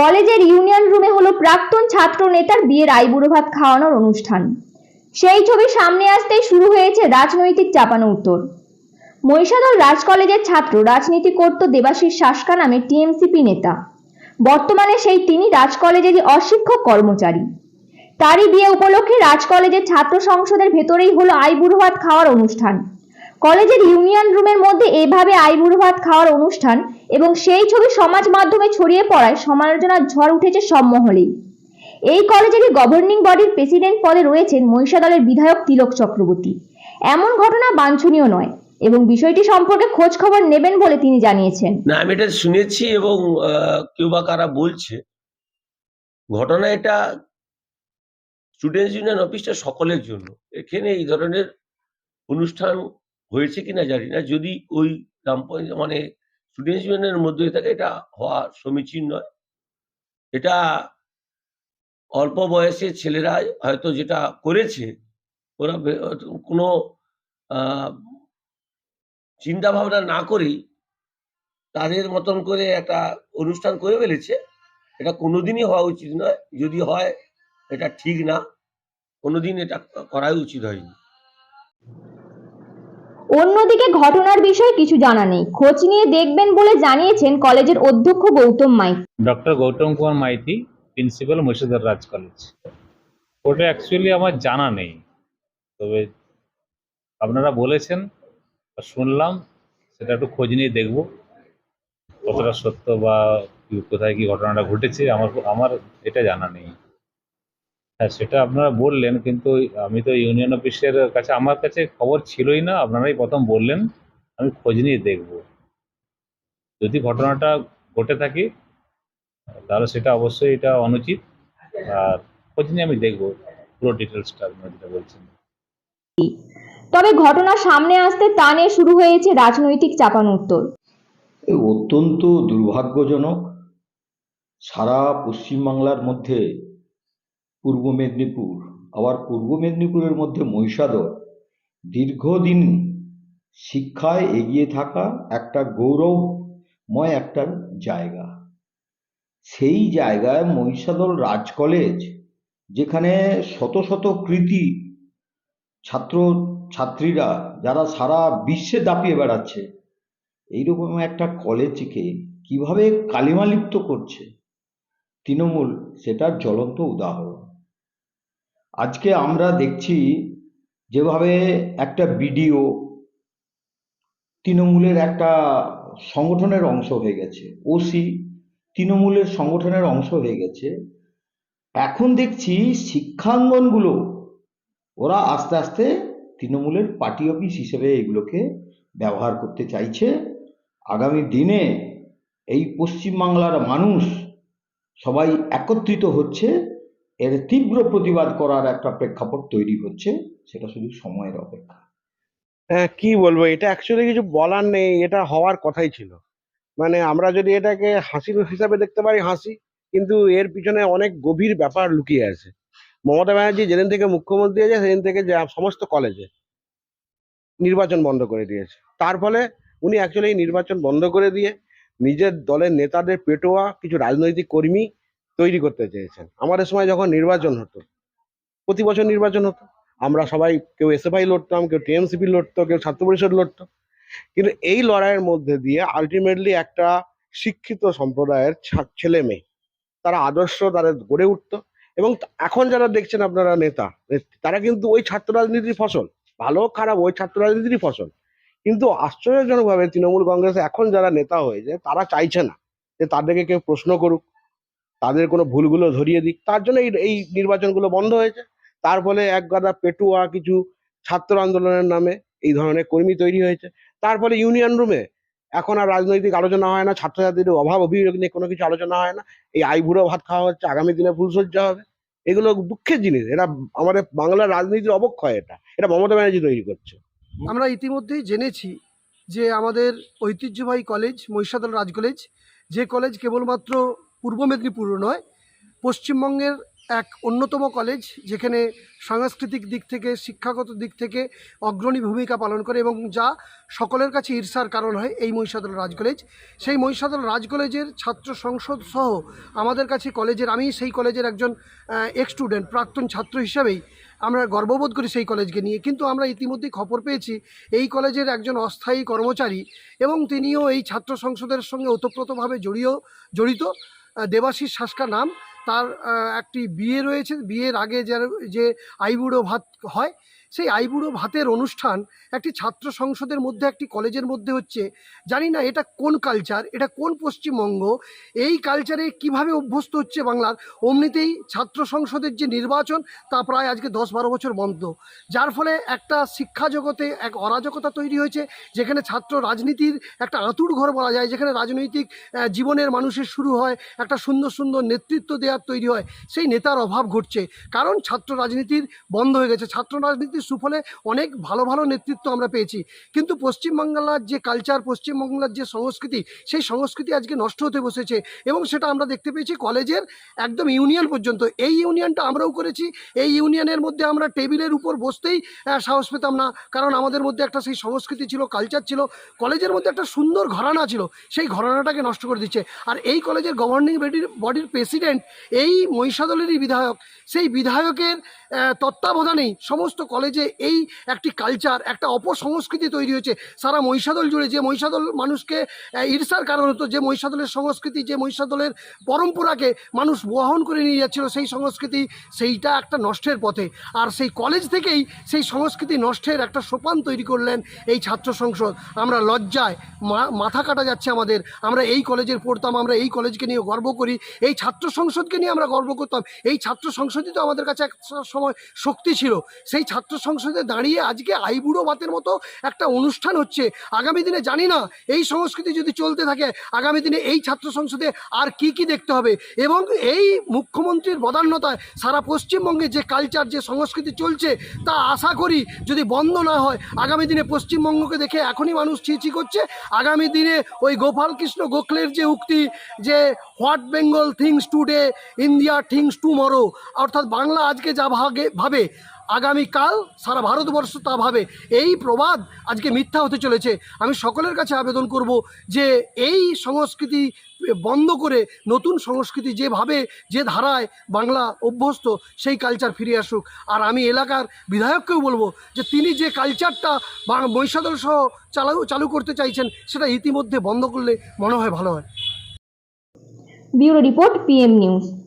কলেজের ইউনিয়ন রুমে হলো প্রাক্তন ছাত্র নেতার বিয়ের আইবুড়ো ভাত খাওয়ানোর অনুষ্ঠান। সেই ছবি সামনে আসতেই শুরু হয়েছে রাজনৈতিক চাপানো উত্তর। মহিষাদল রাজ কলেজের ছাত্র, রাজনীতি করত দেবাশিস শাসকা নামে টিএমসিপি নেতা। বর্তমানে সেই তিনি রাজ কলেজেরই অশিক্ষক কর্মচারী। তারই বিয়ে উপলক্ষে রাজ কলেজের ছাত্র সংসদের ভেতরেই হলো আইবুড়ো ভাত খাওয়ার অনুষ্ঠান। কলেজের ইউনিয়ন রুমের মধ্যে এভাবে আইবুড়ো ভাত খাওয়ার অনুষ্ঠান এবং সেই ছবি সমাজ মাধ্যমে ছড়িয়ে পড়ায় সমালোচনার ঝড় উঠেছে সব মহলেই। এই কলেজেরই গভর্নিং বডির প্রেসিডেন্ট পদে রয়েছেন মহিষাদলের বিধায়ক তিলক চক্রবর্তী। এমন ঘটনা বাঞ্ছনীয় নয় এবং বিষয়টি সম্পর্কে খোঁজ খবর নেবেন বলে তিনি জানিয়েছেন। না, আমি এটা শুনেছি এবং কেউ বা কারা বলছে। ঘটনা এটা স্টুডেন্টস ইউনিয়ন অফিসটা সকলের জন্য। এখানে এই ধরনের অনুষ্ঠান হয়েছে কিনা জানি না। যদি ওই মানে স্টুডেন্টস ইউনিয়নের মধ্যে থাকে, এটা হওয়া সমীচীন নয়। এটা অল্প বয়সের ছেলেরা হয়তো যেটা করেছে, ওরা কোনো চিন্তা ভাবনা না করেই তাদের মতন করে একটা অনুষ্ঠান করে ফেলেছে। এটা কোনোদিনই হওয়া উচিত নয়। যদি হয়, এটা ঠিক না, কোনোদিন এটা করাই উচিত হয়নি। অন্যদিকে ঘটনার বিষয়ে কিছু জানা নেই। খোঁজ নিয়ে দেখবেন বলে জানিয়েছেন কলেজের অধ্যক্ষ গৌতম মাইক ডক্টর গৌতম কুমার মাইতি, প্রিন্সিপাল মুর্শিদার রাজ কলেজ। ওটা অ্যাকচুয়ালি আমার জানা নেই। তবে আপনারা বলেছেন শুনলাম, সেটা একটু খোঁজ নিয়ে দেখব। কতটা সত্য বা কোথায় কি ঘটনাটা ঘটেছে, আমার আমার এটা জানা নেই। হ্যাঁ সেটা আপনারা বললেন কিন্তু আমি তো ইউনিয়ন অফিসের কাছে আমার কাছে খবর ছিলই না আপনারাই প্রথম বললেন আমি খোঁজ নিয়ে দেখব। যদি ঘটনাটা ঘটে থাকে তাহলে সেটা অবশ্যই এটা অনুচিত আর খোঁজ নিয়ে আমি দেখব পুরো ডিটেলসটা আপনারা যেটা বলছেন। তবে ঘটনা সামনে আসতে তা নিয়ে শুরু হয়েছে রাজনৈতিক চাপানোত্তর অত্যন্ত দুর্ভাগ্যজনক সারা পশ্চিমবাংলার মধ্যে পূর্ব মেদিনীপুর। আবার পূর্ব মেদিনীপুরের মধ্যে মহিষাদল দীর্ঘদিন শিক্ষায় এগিয়ে থাকা একটা গৌরবময় একটা জায়গা। সেই জায়গায় মহিষাদল রাজ কলেজ, যেখানে শত শত কৃতি ছাত্র ছাত্রীরা, যারা সারা বিশ্বে দাপিয়ে বেড়াচ্ছে, এইরকম একটা কলেজকে কীভাবে কালিমালিপ্ত করছে? তৃণমূল, সেটার জ্বলন্ত উদাহরণ। আজকে আমরা দেখছি যেভাবে একটা বিডিও তৃণমূলের একটা সংগঠনের অংশ হয়ে গেছে, ওসি তৃণমূলের সংগঠনের অংশ হয়ে গেছে। এখন দেখছি শিক্ষাঙ্গনগুলো, ওরা আস্তে আস্তে তৃণমূলের পার্টি অফিস হিসেবে এগুলোকে ব্যবহার করতে চাইছে। আগামী দিনে এই পশ্চিমবাংলার মানুষ সবাই একত্রিত হচ্ছে এর তীব্র প্রতিবাদ করার একটা প্রেক্ষাপট তৈরি হচ্ছে, সেটা শুধু সময়ের অপেক্ষা। হ্যাঁ কি বলব? এটা অ্যাকচুয়ালি কিছু বলার নেই, এটা হওয়ার কথাই ছিল। মানে আমরা যদি এটাকে হাসির হিসাবে দেখতে পারি, হাসি, কিন্তু এর পিছনে অনেক গভীর ব্যাপার লুকিয়ে আছে। মমতা ব্যানার্জি যেদিন থেকে মুখ্যমন্ত্রী আছে সেদিন থেকে সমস্ত কলেজে নির্বাচন বন্ধ করে দিয়েছে। তার ফলে উনি অ্যাকচুয়ালি নির্বাচন বন্ধ করে দিয়ে নিজের দলের নেতাদের পেটোয়া, কিছু রাজনৈতিক কর্মী তৈরি করতে চেয়েছেন। আমাদের সময় যখন নির্বাচন হতো, প্রতি বছর নির্বাচন হতো, আমরা সবাই কেউ এসএফআই লড়তাম, কেউ টিএমসিপি লড়তো, কেউ ছাত্র পরিষদ লড়তো। কিন্তু এই লড়াইয়ের মধ্যে দিয়ে আলটিমেটলি একটা শিক্ষিত সম্প্রদায়ের ছেলে মেয়ে, তারা আদর্শ, তাদের গড়ে উঠতো এবং এখন যারা দেখছেন আপনারা নেতা তারা কিন্তু ওই ছাত্র রাজনীতির ফসল। ভালো খারাপ, ওই ছাত্র রাজনীতিরই ফসল। কিন্তু আশ্চর্যজনকভাবে তৃণমূল কংগ্রেসে এখন যারা নেতা হয়েছে, তারা চাইছে না যে তাদেরকে কেউ প্রশ্ন করুক তাদের কোনো ভুলগুলো ধরিয়ে দিক। তার জন্য এই এই নির্বাচনগুলো বন্ধ হয়েছে। তার ফলে এক গাদা পেটুয়া কিছু ছাত্র আন্দোলনের নামে এই ধরনের কর্মী তৈরি হয়েছে। তার ফলে ইউনিয়ন রুমে এখন আর রাজনৈতিক আলোচনা হয় না, ছাত্রছাত্রীদের অভাব, অভিযোগ নিয়ে কোনো কিছু আলোচনা হয় না। এই আইবুড়ো ভাত খাওয়া হচ্ছে, আগামী দিনে ফুলসজ্জা হবে। এগুলো দুঃখের জিনিস। এটা আমাদের বাংলার রাজনীতির অবক্ষয় এটা। এটা মমতা ব্যানার্জি তৈরি করছে। আমরা ইতিমধ্যেই জেনেছি যে আমাদের ঐতিহ্যবাহী কলেজ, মহিষাদল রাজ কলেজ, যে কলেজ কেবলমাত্র পূর্ব মেদিনীপুর নয়, পশ্চিমবঙ্গের এক অন্যতম কলেজ যেখানে সাংস্কৃতিক দিক থেকে, শিক্ষাগত দিক থেকে অগ্রণী ভূমিকা পালন করে এবং যা সকলের কাছে ঈর্ষার কারণ হয় এই মহিষাদল রাজ কলেজ সেই মহিষাদল রাজ কলেজের ছাত্র সংসদ সহ আমাদের কাছে কলেজের আমি সেই কলেজের একজন এক্স স্টুডেন্ট প্রাক্তন ছাত্র হিসাবেই আমরা গর্ববোধ করি সেই কলেজকে নিয়ে। কিন্তু আমরা ইতিমধ্যেই খবর পেয়েছি, এই কলেজের একজন অস্থায়ী কর্মচারী এবং তিনিও এই ছাত্র সংসদের সঙ্গে ওতপ্রোতভাবে জড়িয়ে, জড়িত। দেবাশিস শাসকা নাম। তার একটি বিয়ে রয়েছে। বিয়ের আগে যার যে আইবুড়ো ভাত হয় সেই আইবুড়ো ভাতের অনুষ্ঠান একটি ছাত্র সংসদের মধ্যে, একটি কলেজের মধ্যে হচ্ছে। জানি না এটা কোন কালচার এটা কোন পশ্চিমবঙ্গ, এই কালচারে কীভাবে অভ্যস্ত হচ্ছে বাংলার। অমনিতেই ছাত্র সংসদের যে নির্বাচন, তা প্রায় আজকে দশ বারো বছর বন্ধ। যার ফলে একটা শিক্ষা জগতে এক অরাজকতা তৈরি হয়েছে, যেখানে ছাত্র রাজনীতির একটা আঁতুড় ঘর বলা যায়, যেখানে রাজনৈতিক জীবনের মানুষের শুরু হয়, একটা সুন্দর সুন্দর নেতৃত্ব দেওয়ার তৈরি হয়। সেই নেতার অভাব ঘটছে। কারণ ছাত্র রাজনীতির বন্ধ হয়ে গেছে। ছাত্র রাজনীতির সুফলে অনেক ভালো ভালো নেতৃত্ব আমরা পেয়েছি। কিন্তু পশ্চিমবাংলার যে কালচার পশ্চিমবাংলার যে সংস্কৃতি, সেই সংস্কৃতি আজকে নষ্ট হতে বসেছে এবং সেটা আমরা দেখতে পেয়েছি কলেজের একদম ইউনিয়ন পর্যন্ত। এই ইউনিয়নটা আমরাও করেছি। এই ইউনিয়নের মধ্যে আমরা টেবিলের উপর বসতেই সাহস পেতাম না। কারণ আমাদের মধ্যে একটা সেই সংস্কৃতি ছিল কালচার ছিল। কলেজের মধ্যে একটা সুন্দর ঘরানা ছিল। সেই ঘরানাটাকে নষ্ট করে দিচ্ছে। আর এই কলেজের গভর্নিং বডির বডির প্রেসিডেন্ট এই মহিষাদলেরই বিধায়ক, সেই বিধায়কের তত্ত্বাবধানেই সমস্ত কলেজে এই একটি কালচার একটা অপসংস্কৃতি তৈরি হয়েছে। সারা মহিষাদল জুড়ে যে মহিষাদল মানুষকে ঈর্ষার কারণ হতো, যে মহিষাদলের সংস্কৃতি, যে মহিষাদলের পরম্পরাকে মানুষ বহন করে নিয়ে যাচ্ছিল, সেই সংস্কৃতি সেইটা একটা নষ্টের পথে। আর সেই কলেজ থেকেই সেই সংস্কৃতি নষ্টের একটা সোপান তৈরি করলেন এই ছাত্র সংসদ। আমরা লজ্জায় মাথা কাটা যাচ্ছে আমাদের। আমরা এই কলেজের পড়তাম, আমরা এই কলেজকে নিয়ে গর্ব করি। এই ছাত্র সংসদকে নিয়ে আমরা গর্ব করতাম। এই ছাত্র সংসদই তো আমাদের কাছে এক সময় শক্তি ছিল। সেই ছাত্র সংসদে দাঁড়িয়ে আজকে আইবুড়ো ভাতের মতো একটা অনুষ্ঠান হচ্ছে। আগামী দিনে জানি না, এই সংস্কৃতি যদি চলতে থাকে, আগামী দিনে এই ছাত্র সংসদে আর কি কি দেখতে হবে? এবং এই মুখ্যমন্ত্রীর বদান্যতায় সারা পশ্চিমবঙ্গে যে কালচার যে সংস্কৃতি চলছে, তা আশা করি যদি বন্ধ না হয়, আগামী দিনে পশ্চিমবঙ্গকে দেখে এখনই মানুষ ছিচি করছে। আগামী দিনে ওই গোপাল কৃষ্ণ গোখলের যে উক্তি যে, what Bengal thinks today, India thinks tomorrow, অর্থাৎ বাংলা আজকে যা ভাগে ভাবে আগামীকাল সারা ভারতবর্ষ তা ভাবে। এই প্রবাদ আজকে মিথ্যা হতে চলেছে। আমি সকলের কাছে আবেদন করব যে এই সংস্কৃতি বন্ধ করে, নতুন সংস্কৃতি যেভাবে যে ধারায় বাংলা অভ্যস্ত, সেই কালচার ফিরে আসুক। আর আমি এলাকার বিধায়ককেও বলব যে তিনি যে কালচারটা বা- মহিষাদল সহ চালু চালু করতে চাইছেন, সেটা ইতিমধ্যে বন্ধ করলে মনে হয় ভালো হয়। Bureau report PM news.